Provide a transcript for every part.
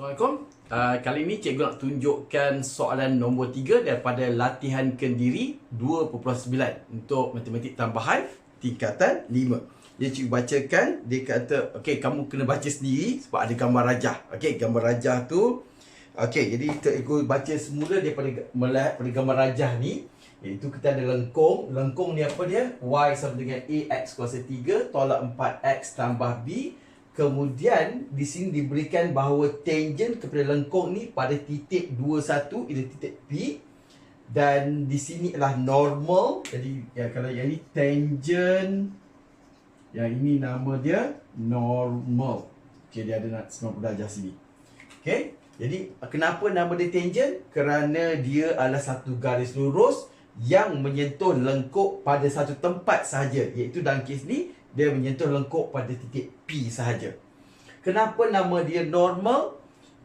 Assalamualaikum. Uh, kali ini cikgu nak tunjukkan soalan nombor 3 daripada latihan kendiri 2.9 untuk matematik tambahan tingkatan 5. Dia cikgu bacakan, dia kata, okey kamu kena baca sendiri sebab ada gambar rajah. Okey, gambar rajah tu Okey, jadi cikgu baca semula daripada melihat pada gambar rajah ni iaitu kita ada lengkung. Lengkung ni apa dia? Y sama dengan AX kuasa 3 tolak 4X tambah B Kemudian di sini diberikan bahawa tangent kepada lengkung ni pada titik 21 ialah titik P dan di sini adalah normal. Jadi ya kalau yang ini tangent yang ini nama dia normal. Okey dia ada nak 90 darjah sini. Okey. Jadi kenapa nama dia tangent? Kerana dia adalah satu garis lurus yang menyentuh lengkuk pada satu tempat sahaja iaitu dalam kes ni dia menyentuh lengkuk pada titik P sahaja. Kenapa nama dia normal?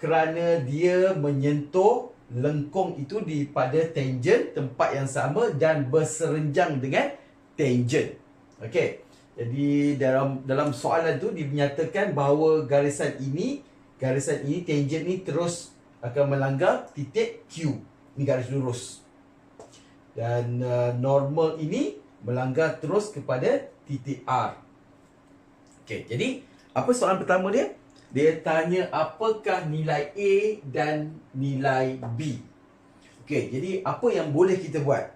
Kerana dia menyentuh lengkung itu di pada tangent tempat yang sama dan berserenjang dengan tangent. Okey. Jadi dalam dalam soalan tu dinyatakan bahawa garisan ini garisan ini tangent ni terus akan melanggar titik Q. Ini garis lurus. Dan uh, normal ini melanggar terus kepada titik R. Okey, jadi apa soalan pertama dia? Dia tanya apakah nilai A dan nilai B. Okey, jadi apa yang boleh kita buat?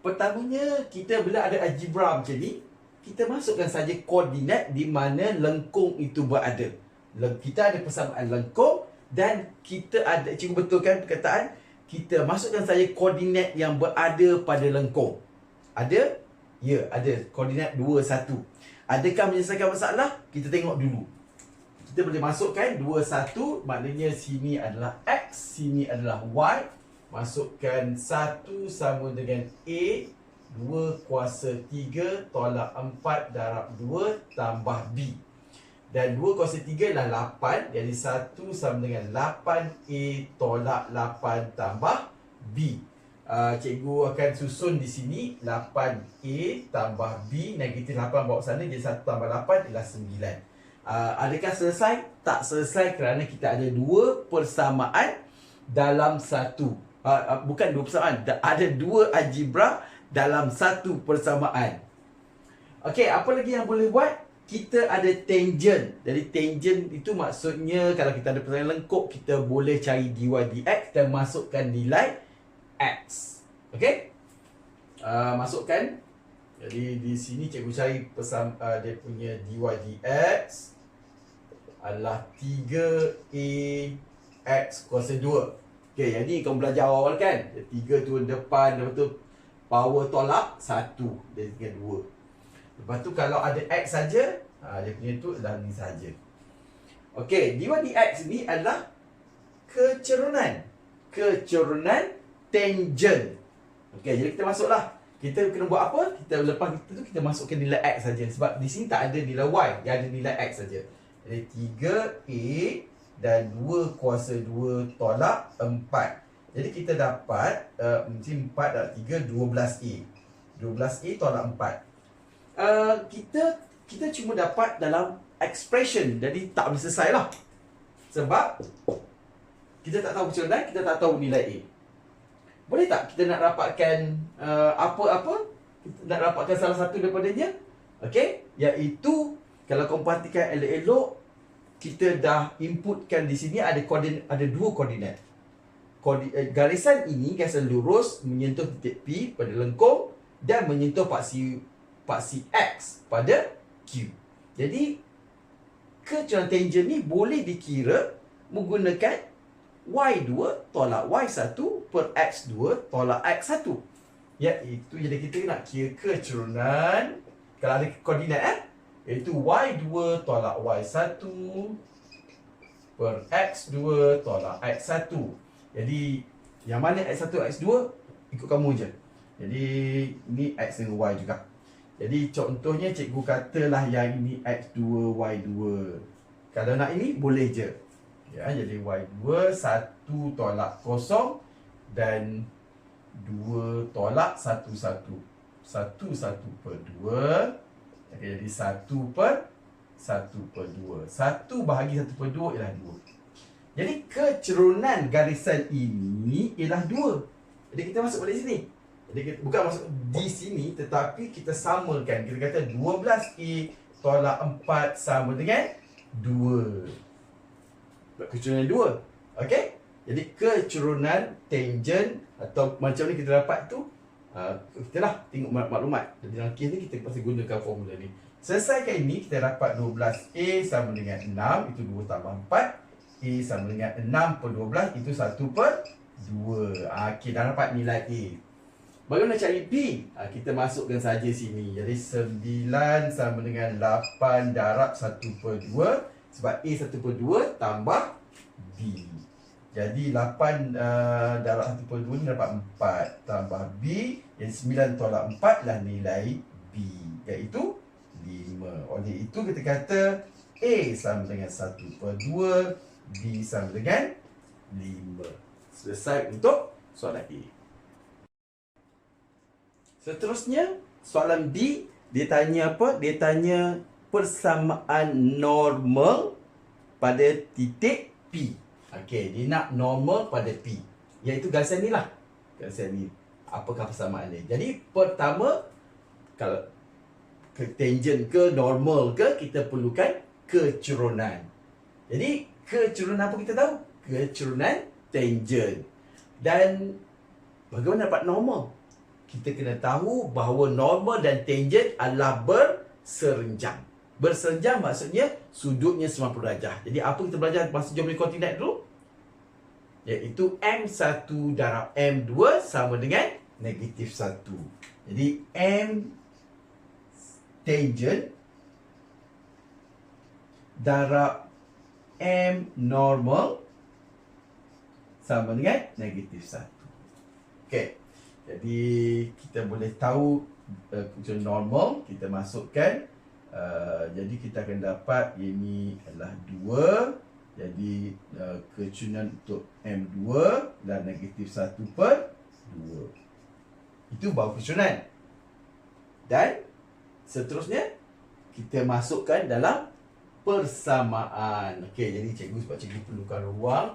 Pertamanya, kita bila ada algebra macam ni, kita masukkan saja koordinat di mana lengkung itu berada. Kita ada persamaan lengkung dan kita ada, cikgu betulkan perkataan, kita masukkan saja koordinat yang berada pada lengkung. Ada? Ya, ada. Koordinat 2, 1. Adakah menyelesaikan masalah? Kita tengok dulu. Kita boleh masukkan 2, 1. Maknanya sini adalah X, sini adalah Y. Masukkan 1 sama dengan A. 2 kuasa 3 tolak 4 darab 2 tambah B. Dan 2 kuasa 3 adalah 8. Jadi 1 sama dengan 8A tolak 8 tambah B uh, cikgu akan susun di sini 8A tambah B negatif 8 bawa sana jadi 1 tambah 8 ialah 9 uh, adakah selesai? tak selesai kerana kita ada dua persamaan dalam satu uh, uh, bukan dua persamaan ada dua algebra dalam satu persamaan Okey, apa lagi yang boleh buat? Kita ada tangent. Jadi tangent itu maksudnya kalau kita ada persamaan lengkuk, kita boleh cari dy dx dan masukkan nilai X. Okey? Uh, masukkan. Jadi di sini cikgu cari pesan uh, dia punya dy dx adalah 3a x kuasa 2. Okey, yang ni kau belajar awal kan? 3 tu depan, lepas tu power tolak 1 dia tinggal 2. Lepas tu kalau ada x saja, uh, dia punya tu adalah ni saja. Okey, dy dx ni adalah kecerunan. Kecerunan tangent. Okey, jadi kita masuklah. Kita kena buat apa? Kita lepas itu tu kita masukkan nilai x saja sebab di sini tak ada nilai y, dia ada nilai x saja. Jadi 3a dan 2 kuasa 2 tolak 4. Jadi kita dapat uh, mesti 4 darab 3 12a. 12a tolak 4. Uh, kita kita cuma dapat dalam expression. Jadi tak boleh selesai lah. Sebab kita tak tahu macam kita tak tahu nilai a. Boleh tak kita nak dapatkan uh, apa-apa? Kita nak dapatkan salah satu daripadanya? Okey? Iaitu, kalau kau perhatikan elok-elok, kita dah inputkan di sini ada koordinat, ada dua koordinat. Koordinat, eh, garisan ini, garisan lurus menyentuh titik P pada lengkung dan menyentuh paksi paksi X pada Q. Jadi, kecuali tangent ni boleh dikira menggunakan Y2 tolak Y1 per X2 tolak X1. Ya, itu jadi kita nak kira kecerunan. Kalau ada koordinat eh. Iaitu Y2 tolak Y1 per X2 tolak X1. Jadi, yang mana X1, X2 ikut kamu je. Jadi, ni X dengan Y juga. Jadi, contohnya cikgu katalah yang ini X2, Y2. Kalau nak ini, boleh je. Ya, jadi Y2 1 tolak kosong dan 2 tolak 1 1. 1 1 per 2 okay, jadi 1 per 1 per 2. 1 bahagi 1 per 2 ialah 2. Jadi kecerunan garisan ini ialah 2. Jadi kita masuk balik sini. Jadi kita, bukan masuk di sini tetapi kita samakan. Kita kata 12A tolak 4 sama dengan 2. Kecerunan 2. Okey? Jadi kecerunan tangent atau macam ni kita dapat tu uh, kita lah tengok maklumat. Jadi dalam kes ni kita pasti gunakan formula ni. Selesaikan ini kita dapat 12A sama dengan 6 itu 2 tambah 4 A sama dengan 6 per 12 itu 1 per 2. Ah, okey dah dapat nilai A. Bagaimana cari B? Ha, kita masukkan saja sini. Jadi 9 sama dengan 8 darab 1 per 2. Sebab A 1 per 2 tambah B. Jadi 8 uh, darab 1 per 2 ni dapat 4 tambah B. Jadi 9 tolak 4 lah nilai B. Iaitu 5. Oleh itu kita kata A sama dengan 1 per 2. B sama dengan 5. Selesai untuk soalan A. Seterusnya, soalan B, dia tanya apa? Dia tanya persamaan normal pada titik P. Okey, dia nak normal pada P. Iaitu garisan ni lah. Garisan ni. Apakah persamaan dia? Jadi, pertama, kalau ke tangent ke normal ke, kita perlukan kecerunan. Jadi, kecerunan apa kita tahu? Kecerunan tangent. Dan, bagaimana dapat normal? kita kena tahu bahawa normal dan tangent adalah berserenjang. Berserenjang maksudnya sudutnya 90 darjah. Jadi apa kita belajar masa geometri koordinat dulu? Iaitu M1 darab M2 sama dengan negatif 1. Jadi M tangent darab M normal sama dengan negatif 1. Okey. Jadi kita boleh tahu uh, normal kita masukkan uh, jadi kita akan dapat ini adalah 2 jadi uh, kecunan untuk M2 dan negatif 1 per 2 itu baru kecunan. Dan seterusnya kita masukkan dalam persamaan. Okey, jadi cikgu sebab cikgu perlukan ruang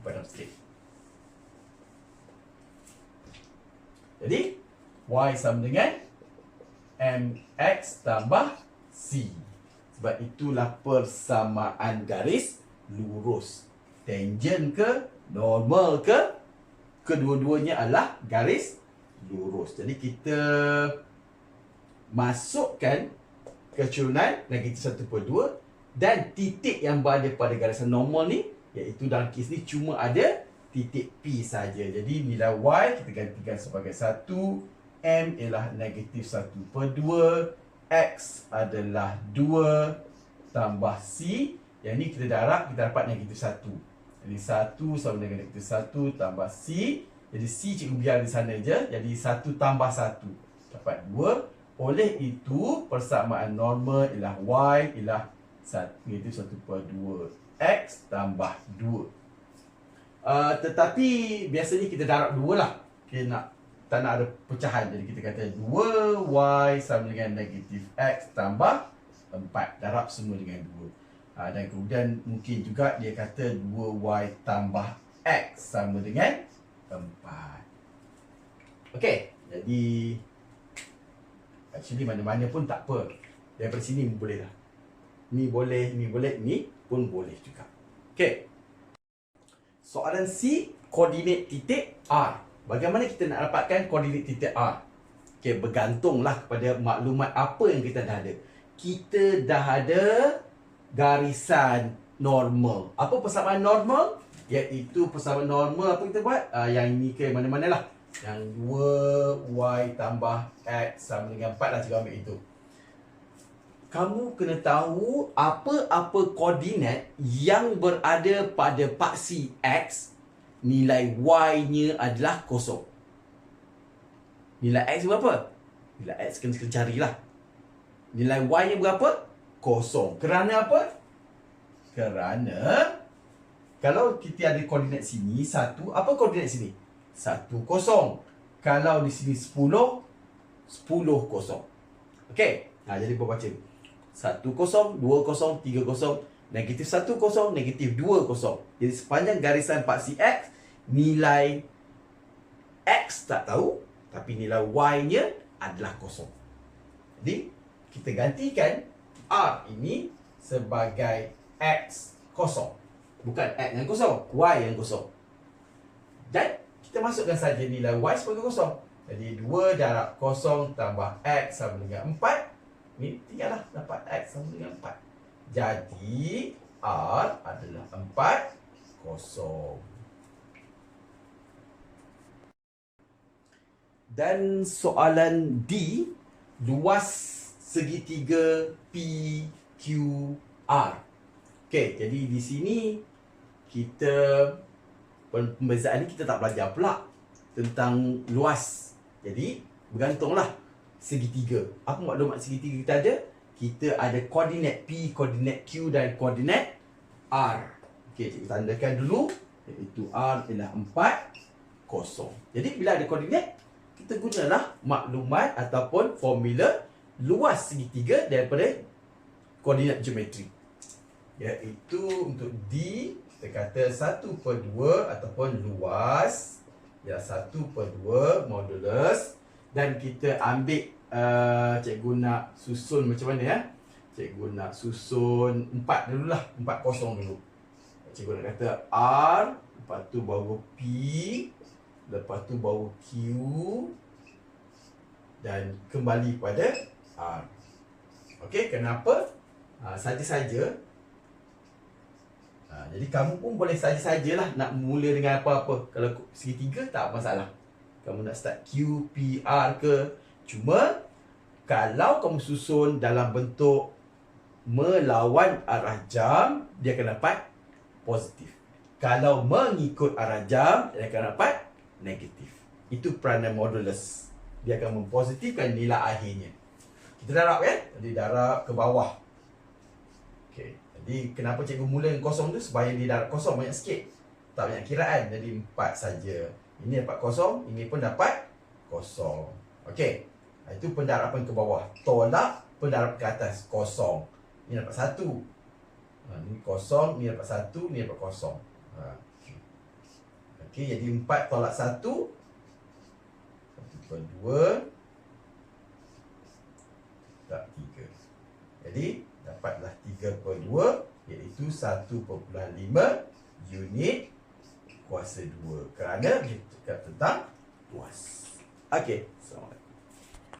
pada sikit. Jadi Y sama dengan MX tambah C. Sebab itulah persamaan garis lurus. Tangent ke normal ke Kedua-duanya adalah garis lurus. Jadi kita masukkan kecerunan negatif 1 per 2 Dan titik yang berada pada garisan normal ni Iaitu dalam kes ni cuma ada titik P saja. Jadi nilai Y kita gantikan sebagai 1, M ialah negatif 1 per 2, X adalah 2 tambah C. Yang ni kita darab, kita dapat negatif 1. Jadi 1 sama dengan negatif 1 tambah C. Jadi C cikgu biar di sana je. Jadi 1 tambah 1 dapat 2. Oleh itu, persamaan normal ialah Y ialah negatif 1 per 2. X tambah 2. Uh, tetapi biasanya kita darab dua lah Kita nak Tak nak ada pecahan. Jadi kita kata 2Y sama dengan negatif X tambah 4 Darab semua dengan 2 uh, Dan kemudian mungkin juga dia kata 2Y tambah X sama dengan 4 Okay Jadi Actually mana-mana pun tak apa. Daripada sini boleh lah. Ni boleh, ni boleh, ni pun boleh juga. Okay Soalan C, koordinat titik R. Bagaimana kita nak dapatkan koordinat titik R? Okey, bergantunglah kepada maklumat apa yang kita dah ada. Kita dah ada garisan normal. Apa persamaan normal? Iaitu persamaan normal apa kita buat? Uh, yang ini ke mana-mana lah. Yang 2y tambah x sama dengan 4 lah cikgu ambil itu kamu kena tahu apa-apa koordinat yang berada pada paksi X nilai Y-nya adalah kosong. Nilai X berapa? Nilai X kena kena carilah. Nilai Y-nya berapa? Kosong. Kerana apa? Kerana kalau kita ada koordinat sini satu, apa koordinat sini? Satu kosong. Kalau di sini sepuluh, sepuluh kosong. Okey. Nah, jadi buat baca. Satu kosong, dua kosong, tiga kosong. Negatif 1, kosong. Negatif 2, kosong. Jadi sepanjang garisan 4CX, nilai X tak tahu. Tapi nilai Y-nya adalah kosong. Jadi, kita gantikan R ini sebagai X kosong. Bukan X yang kosong, Y yang kosong. Dan kita masukkan saja nilai Y sebagai kosong. Jadi 2 darab kosong tambah X sama dengan 4. Ni tinggallah dapat X sama dengan 4. Jadi R adalah 4 kosong. Dan soalan D luas segitiga PQR. Okey, jadi di sini kita pembezaan ni kita tak belajar pula tentang luas. Jadi bergantunglah segitiga. Apa maklumat segitiga kita ada? Kita ada koordinat P, koordinat Q dan koordinat R. Okey, cikgu tandakan dulu iaitu R ialah 4 kosong. Jadi bila ada koordinat kita gunalah maklumat ataupun formula luas segitiga daripada koordinat geometri. Iaitu untuk D kita kata 1 per 2 ataupun luas ya 1 per 2 modulus dan kita ambil uh, cikgu nak susun macam mana ya cikgu nak susun 4 dululah 4 kosong dulu cikgu nak kata R lepas tu baru P lepas tu baru Q dan kembali pada R Okey, kenapa? Ha, saja-saja Ha, jadi kamu pun boleh saja-sajalah nak mula dengan apa-apa. Kalau segitiga tak masalah. Kamu nak start Q, P, R ke. Cuma kalau kamu susun dalam bentuk melawan arah jam, dia akan dapat positif. Kalau mengikut arah jam, dia akan dapat negatif. Itu peranan modulus. Dia akan mempositifkan nilai akhirnya. Kita darab kan? Jadi darab ke bawah. Okay. Jadi kenapa cikgu mula dengan kosong tu supaya dia dapat kosong banyak sikit. Tak banyak kiraan. Jadi empat saja. Ini dapat kosong, ini pun dapat kosong. Okey. Itu pendarapan ke bawah. Tolak pendarab ke atas kosong. Ini dapat satu. Ha, ini kosong, ini dapat satu, ini dapat kosong. Ha. Okey, jadi empat tolak satu. Satu per dua. Tak tiga. Jadi dapatlah 3 per 2 iaitu 1.5 unit kuasa 2 kerana kita cakap tentang luas. Okey, assalamualaikum.